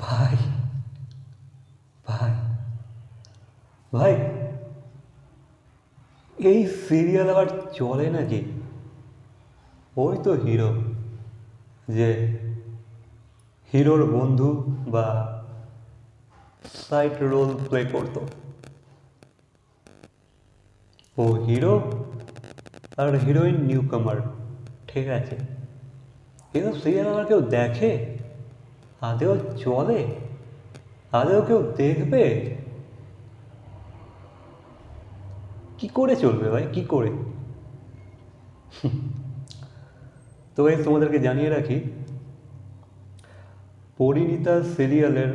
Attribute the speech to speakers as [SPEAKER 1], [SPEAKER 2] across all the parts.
[SPEAKER 1] ভাই ভাই ভাই, এই সিরিয়াল আবার চলে নাকি? ওই তো হিরো যে হিরোর বন্ধু বা সাইড রোল প্লে করতো। ও হিরো আর হিরোইন নিউ কামার ঠিক আছে। কিন্তু সিরিয়াল আবার কেউ দেখে? আদেও চলে আদেও কেউ দেখবে? কি করে চলবে ভাই? কি করে? তো এই তোমাদেরকে জানিয়ে রাখি, পরিণীতা সিরিয়ালের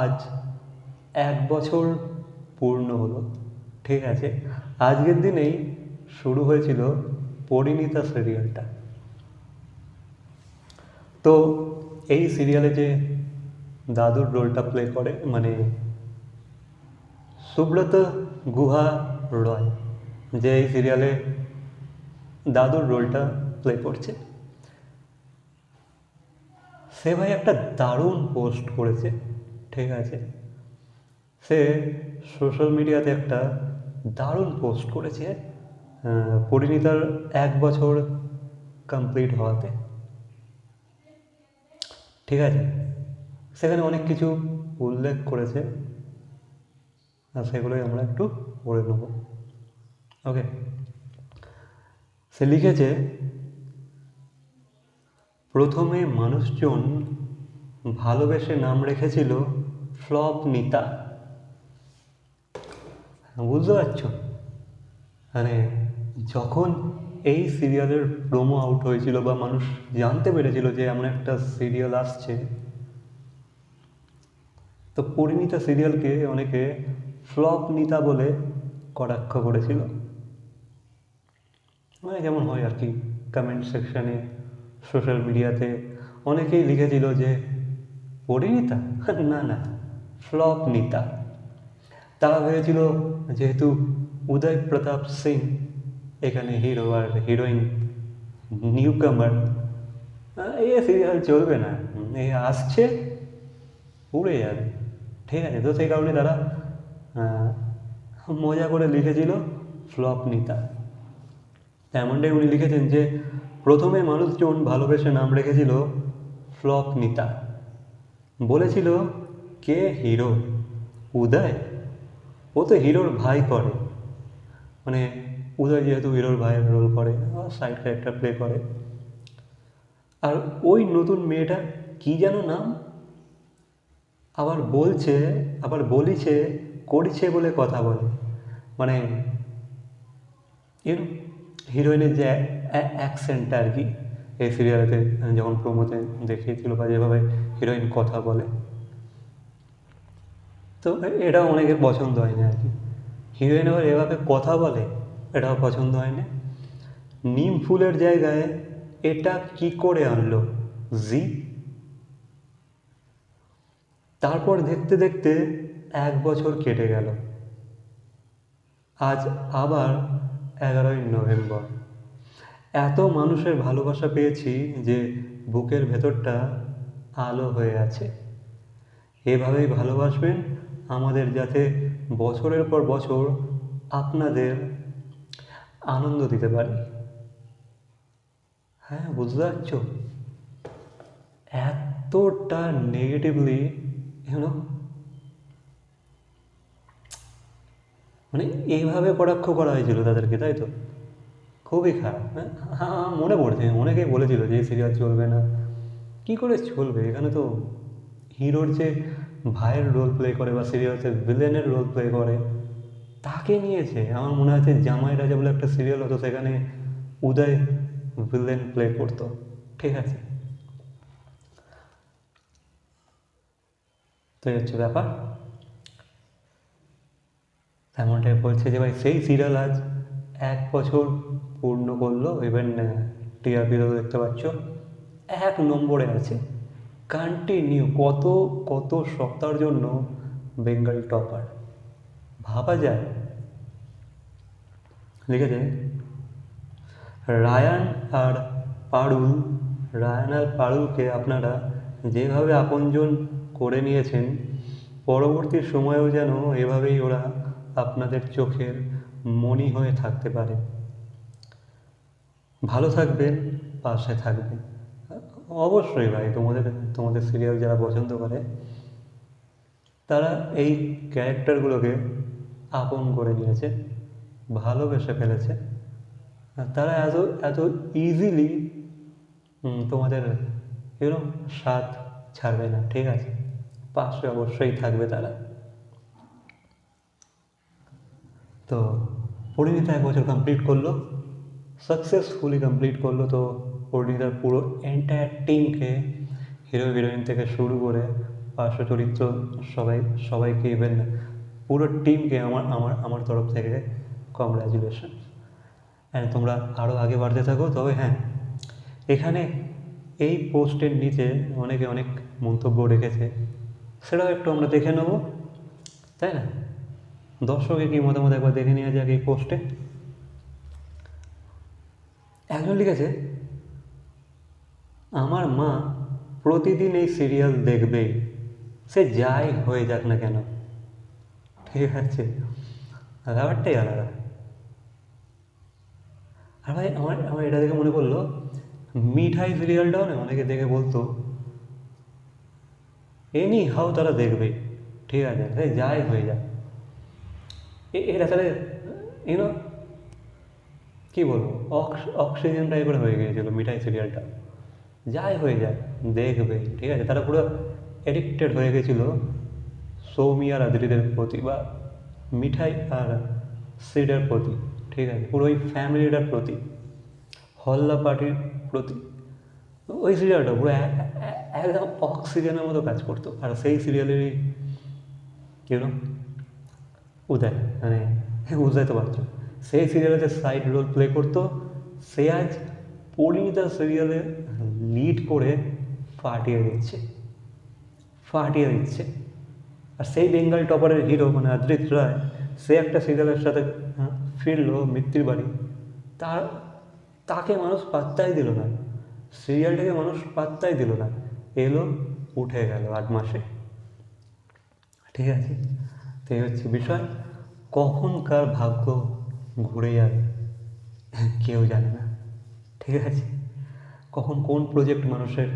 [SPEAKER 1] আজ এক বছর পূর্ণ হলো, ঠিক আছে? আজকের দিনেই শুরু হয়েছিল পরিণীতা সিরিয়ালটা তো এই সিরিয়ালে যে দাদুর রোলটা প্লে করে মানে সুব্রত গুহা রয়, যে এই সিরিয়ালে দাদুর রোলটা প্লে করছে। সে ভাই একটা দারুণ পোস্ট করেছে, ঠিক আছে? সে সোশ্যাল মিডিয়াতে একটা দারুণ পোস্ট করেছে পরিণীতার এক বছর কমপ্লিট হওয়াতে। ঠিক আছে? সেখানে অনেক কিছু উল্লেখ করেছে। আর সেগুলোই আমরা একটু পড়ে নেব। ওকে? সে লিখেছে, প্রথমে মানুষজন ভালোবেসে নাম রেখেছিল ফ্লপ নিতা। বুঝতে পারছ? মানে যখন এই সিরিয়ালের প্রোমো আউট হয়েছিল বা মানুষ জানতে পেরেছিল যে এমন একটা সিরিয়াল আসছে। তো পরিণীতা সিরিয়ালকে অনেকে ফ্লপ নিতা বলে কটাক্ষ করেছিল। মানে যেমন হয় আর কি কমেন্ট সেকশানে সোশ্যাল মিডিয়াতে অনেকেই লিখেছিল যে, পরিণীতা? না না, ফ্লপ নিতা। তারা ভেবেছিল যেহেতু উদয় প্রতাপ সিং এখানে হিরো আর হিরোইন নিউ কামার এই সিরিয়াল চলবে না। এই আসছে, উড়ে যাবে। ঠিক আছে, তো সেই কারণে তারা মজা করে লিখেছিল ফ্লপ নিতা। তেমনটাই উনি লিখেছেন যে, প্রথমে মানুষজন ভালোবেসে নাম রেখেছিল ফ্লপ নিতা, বলেছিল, কে হিরো উদয়? ও তো হিরোর ভাই করে। মানে উদয় যেহেতু হিরোর ভাইয়ের রোল করে সাইড ক্যারেক্টার প্লে করে। আর ওই নতুন মেয়েটা কি যেন নাম? আবার বলছে, আবার বলিছে, করছে বলে কথা বলে। মানে হিরোইনের যে অ্যাকসেন্টটা আর কি, এই সিরিয়ালেতে যখন প্রোমোতে দেখিয়েছিল বা যেভাবে হিরোইন কথা বলে। তো এটা অনেকের পছন্দ হয় না আর কি। হিরোইন আবার এভাবে কথা বলে এটাও পছন্দ হয়নি। নিম ফুলের জায়গায় এটা কি করে আনলো? জি তারপর দেখতে দেখতে এক বছর কেটে গেল। আজ আবার এগারোই নভেম্বর। এত মানুষের ভালোবাসা পেয়েছি যে বুকের ভেতরটা আলো হয়ে আছে। এভাবেই ভালোবাসবেন আমাদের যাতে বছরের পর বছর আপনাদের আনন্দ দিতে পারি হ্যাঁ বুঝতে পারছ? এতটা নেগেটিভলি ইউনো মানে এইভাবে কটাক্ষ করা হয়েছিল তাদেরকে, তাই তো? খুবই খারাপ হ্যাঁ? হ্যাঁ মনে পড়ছে, অনেকেই বলেছিল যে এই সিরিয়াল চলবে না। কী করে চলবে? এখানে তো হিরোর যে ভাইয়ের রোল প্লে করে বা সিরিয়ালসে ভিলেনের রোল প্লে করে। তাকে নিয়েছে? আমার মনে আছে জামাই রাজা বলে একটা সিরিয়াল হতো, সেখানে উদয় ভিলেন প্লে করতো। ঠিক আছে। তো এই হচ্ছে ব্যাপার। এমনটাই বলছে যে ভাই, সেই সিরিয়াল আজ এক বছর পূর্ণ করল। ইভেন টিআরপিও দেখতে পাচ্ছ, এক নম্বরে আছে। কন্টিনিউ কত কত সপ্তাহের জন্য বেঙ্গল টপার ভাবা যায়। লিখেছে, রায়ান আর পারুল, রায়ান আর পারুলকে আপনারা যেভাবে আপনজন করে নিয়েছেন, পরবর্তী সময়েও যেন এভাবেই ওরা আপনাদের চোখের মণি হয়ে থাকতে পারে। ভালো থাকবেন পাশে থাকবেন অবশ্যই ভাই, তোমাদের তোমাদের সিরিয়াল যারা পছন্দ করে, তারা এই ক্যারেক্টারগুলোকে আপন করে নিয়েছে, ভালোবেসে ফেলেছে। তারা এত এত ইজিলি তোমাদের এরকম স্বাদ ছাড়বে না, ঠিক আছে? পাশে অবশ্যই থাকবে তারা। তো পরিণীতা এক বছর কমপ্লিট করল সাকসেসফুলি কমপ্লিট করল। তো পরিণীতার পুরো এন্টায়ার টিমকে হিরো হিরোইন থেকে শুরু করে পার্শ্ব চরিত্র সবাই, সবাইকে ইভেন পুরো টিমকে আমার আমার আমার তরফ থেকে কংগ্রাচুলেশন হ্যাঁ তোমরা আরও আগে বাড়তে থাকো, তবে হ্যাঁ এখানে এই পোস্টের নিচে অনেকে অনেক মন্তব্য রেখেছে, সেটাও একটু আমরা দেখে নেব, তাই না? দর্শকের কি মতামত একবার দেখে নেওয়া যাক এই পোস্টে? একজন লিখেছে, আমার মা প্রতিদিন এই সিরিয়াল দেখবেই, সে যাই হয়ে যাক না কেন। ঠিক আছে ব্যাপারটাই আলাদা। আর ভাই, আমার আমার এটা দেখে মনে পড়ল, মিঠাই সিরিয়ালটাও না অনেকে দেখে বলতো এনি হাও তারা দেখবে। ঠিক আছে সে যাই হয়ে যায় এটা তাহলে ইউনো কী বলব অক্সিজেন টাইপের হয়ে গিয়েছিল মিঠাই সিরিয়ালটা যাই হয়ে যায় দেখবে, ঠিক আছে। তারা পুরো এডিক্টেড হয়ে গেছিল সৌমি আর আদ্রিদের প্রতি বা মিঠাই আর সিডের প্রতি, ঠিক আছে? পুরো ওই ফ্যামিলিটার প্রতি, হল্লা পার্টির প্রতি ওই সিরিয়ালটা পুরো একদম অক্সিজেনের মতো কাজ করতো। আর সেই সিরিয়ালেরই কেন উদয় মানে উদয় তো পারছ সেই সিরিয়ালে যে সাইড রোল প্লে করতো, সে আজ পরিণীতা সিরিয়ালে লিড করে ফাটিয়ে দিচ্ছে। ফাটিয়ে দিচ্ছে। আর সেই বেঙ্গল টপারের হিরো মানে অদ্রিত রায় সে একটা সিরিয়ালের সাথে হ্যাঁ, ফিরলো মৃত্যুর বাড়ি। তার তাকে মানুষ পাত্তাই দিল না। সিরিয়ালটাকে মানুষ পাত্তাই দিল না। এলো উঠে গেল আট মাসে। ঠিক আছে? তো এই হচ্ছে বিষয়। কখন কার ভাগ্য ঘুরে যাবে কেউ জানে না। ঠিক আছে? কখন কোন প্রজেক্ট মানুষের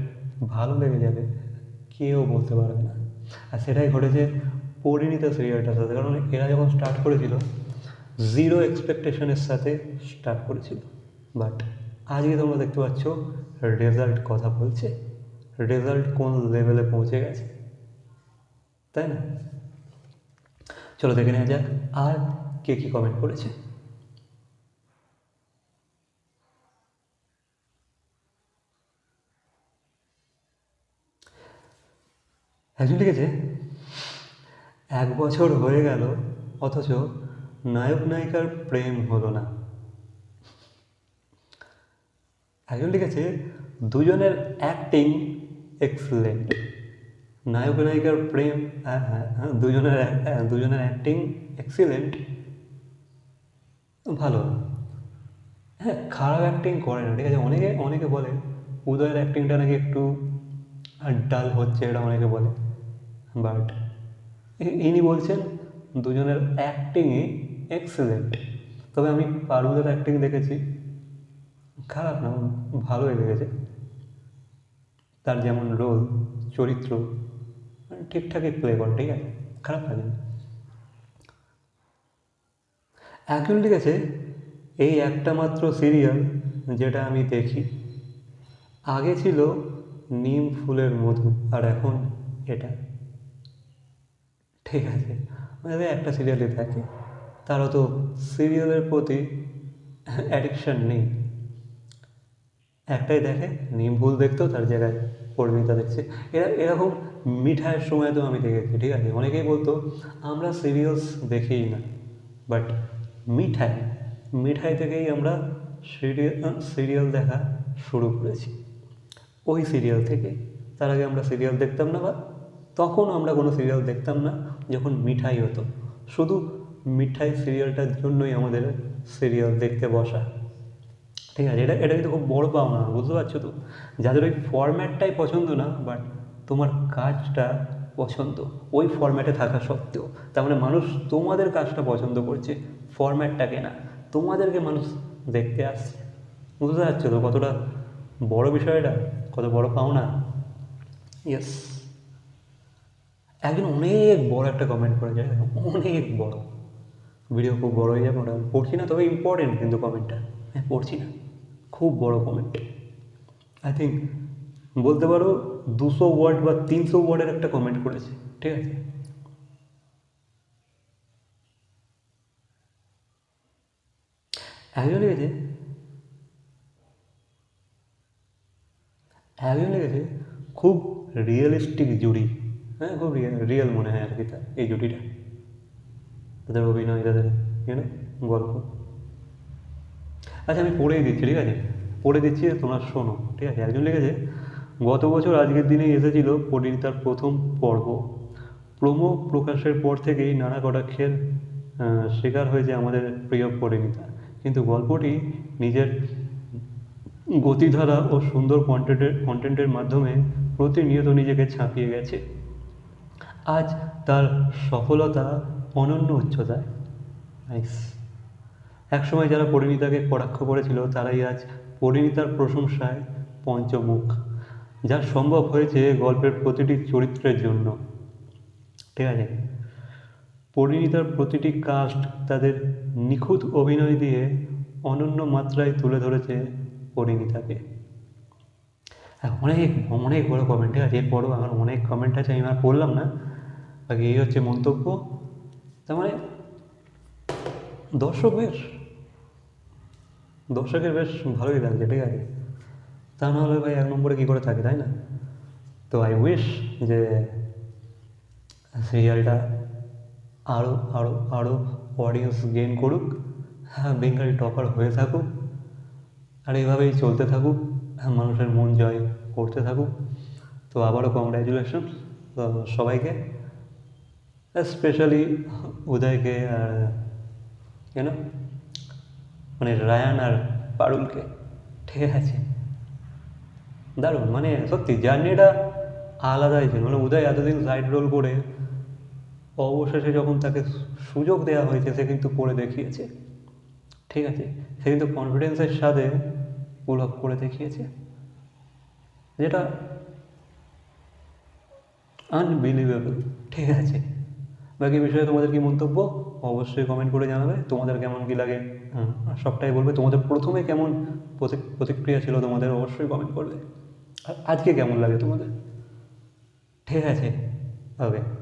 [SPEAKER 1] ভালো লেগে যাবে কেউ বলতে পারবে না। আর সেটাই ঘটেছে পরিণীতা সিরিয়ালটার সাথে। কারণ এরা যখন স্টার্ট করেছিল জিরো এক্সপেকটেশনের সাথে স্টার্ট করেছিল। বাট আজকে তোমরা দেখতে পাচ্ছ রেজাল্ট কথা বলছে। রেজাল্ট কোন লেভেলে পৌঁছে গেছে? তাই না? চলো দেখে নেওয়া যাক, আর কে কী কমেন্ট করেছে। একজন লিখেছে এক বছর হয়ে গেল অথচ নায়ক নায়িকার প্রেম হলো না। একজন লিখেছে দুজনের অ্যাক্টিং এক্সেলেন্ট নায়ক নায়িকার প্রেম হ্যাঁ, হ্যাঁ, হ্যাঁ, দুজনের দুজনের অ্যাক্টিং এক্সিলেন্ট ভালো। হ্যাঁ খারাপ অ্যাক্টিং করে না ঠিক আছে? অনেকে অনেকে বলে উদয়ের অ্যাক্টিংটা নাকি একটু ডাল হচ্ছে এটা অনেকে বলে। বাট ইনি বলছেন দুজনের অ্যাক্টিংই এক্সেলেন্ট তবে আমি পারুলের অ্যাক্টিং দেখেছি। খারাপ না, ভালোই লেগেছে। তার যেমন রোল চরিত্র, ঠিকঠাকই প্লে করে, ঠিক আছে? খারাপ লাগে না। একজন লিখেছে এই একটা মাত্র সিরিয়াল যেটা আমি দেখি। আগে ছিল নিম ফুলের মধু, আর এখন এটা। ঠিক আছে। মানে একটা সিরিয়ালই থাকে। তারও তো সিরিয়ালের প্রতি অ্যাডিকশান নেই। একটাই দেখে, নিম ভুল দেখতো, তার জায়গায় পরিণীতা দেখছে। এরা, এরকম মিঠাইয়ের সময় তো আমি দেখেছি, ঠিক আছে? অনেকেই বলতো, আমরা সিরিয়ালস দেখিই না। বাট মিঠাই মিঠাই থেকেই আমরা সিরিয়াল সিরিয়াল দেখা শুরু করেছি। ওই সিরিয়াল থেকে, তার আগে আমরা সিরিয়াল দেখতাম না বা তখন আমরা কোনো সিরিয়াল দেখতাম না, যখন মিঠাই হতো। শুধু মিঠাই সিরিয়ালটার জন্যই আমাদের সিরিয়াল দেখতে বসা। ঠিক আছে, এটা এটা কিন্তু খুব বড় পাওনা, বুঝতে পারছ তো? যাদের ওই ফরম্যাটটাই পছন্দ না বাট তোমার কাজটা পছন্দ, ওই ফরম্যাটে থাকা সত্ত্বেও। তার মানে মানুষ তোমাদের কাজটা পছন্দ করছে ফরম্যাটটাকে না তোমাদেরকে মানুষ দেখতে আসছে। বুঝতে পারছ তো কতটা বড় বিষয়টা কত বড় পাওনা? ইয়েস একজন অনেক বড় একটা কমেন্ট করে যায়, অনেক বড়। ভিডিও খুব বড় হয়ে যাবে ওটা পড়ছি না, তবে ইম্পর্টেন্ট কিন্তু কমেন্টটা হ্যাঁ পড়ছি না। খুব বড় কমেন্ট আই থিঙ্ক বলতে পারো দুশো ওয়ার্ড বা তিনশো ওয়ার্ডের একটা কমেন্ট করেছে, ঠিক আছে? একজন লিখেছে একজন লিখেছে, খুব রিয়েলিস্টিক জুড়ি হ্যাঁ খুব রিয়েল মনে হয় আর কি এই জুটিটা। তাদের অভিনয়, তাদের ইউনো গল্প। আচ্ছা আমি পড়েই দিচ্ছি, ঠিক আছে? পড়ে দিচ্ছি, তোমরা শোনো, ঠিক আছে? একজন লিখেছে, গত বছর আজকের দিনে এসেছিল পরিণীতার প্রথম পর্ব। প্রোমো প্রকাশের পর থেকেই নানা কটাক্ষের শিকার হয়েছে আমাদের প্রিয় পরিণীতা। কিন্তু গল্পটি নিজের গতিধারা ও সুন্দর কন্টেন্টের কন্টেন্টের মাধ্যমে প্রতিনিয়ত নিজেকে ছাপিয়ে গেছে। আজ তার সফলতা অনন্য উচ্চতায়। নাইস একসময় যারা পরিণীতাকে কটাক্ষ করেছিল তারাই আজ পরিণীতার প্রশংসায় পঞ্চমুখ। যা সম্ভব হয়েছে গল্পের প্রতিটি চরিত্রের জন্য। ঠিক আছে? পরিণীতার প্রতিটি কাস্ট তাদের নিখুঁত অভিনয় দিয়ে অনন্য মাত্রায় তুলে ধরেছে পরিণীতাকে। হ্যাঁ, অনেক অনেক বড় কমেন্ট ঠিক আছে? এরপরও আমার অনেক কমেন্ট আছে আমি আর পড়লাম না। বাকি এই হচ্ছে মন্তব্য। তার মানে দর্শক বেশ দর্শকের বেশ ভালোই লাগছে, ঠিক আছে? তা নাহলে ভাই এক নম্বরে কী করে থাকে, তাই না? তো আই উইশ যে সিরিয়ালটা আরও আরও আরও অডিয়েন্স গেইন করুক। হ্যাঁ বেঙ্গল টপার হয়ে থাকুক। আর এভাবেই চলতে থাকুক। হ্যাঁ মানুষের মন জয় করতে থাকুক। তো আবারও কংগ্র্যাচুলেশন সবাইকে। স্পেশালি উদয়কে আর কেন মানে রায়ান আর পারুলকে। ঠিক আছে। দারুণ মানে সত্যি, জার্নিটা আলাদাই ছিল। মানে উদয় এতদিন সাইড রোল করে, অবশেষে যখন তাকে সুযোগ দেওয়া হয়েছে, সে কিন্তু করে দেখিয়েছে। ঠিক আছে। সে কিন্তু কনফিডেন্সের সাথে পুল করে দেখিয়েছে। যেটা আনবিলিভেবল ঠিক আছে। বাকি বিষয়ে তোমাদের কি মন্তব্য? অবশ্যই কমেন্ট করে জানাবে। তোমাদের কেমন কি লাগে? হ্যাঁ, সবটাই বলবে। তোমাদের প্রথমে কেমন প্রতি- প্রতিক্রিয়া ছিল তোমাদের? অবশ্যই কমেন্ট করবে। আজকে কেমন লাগে তোমাদের? ঠিক আছে বাই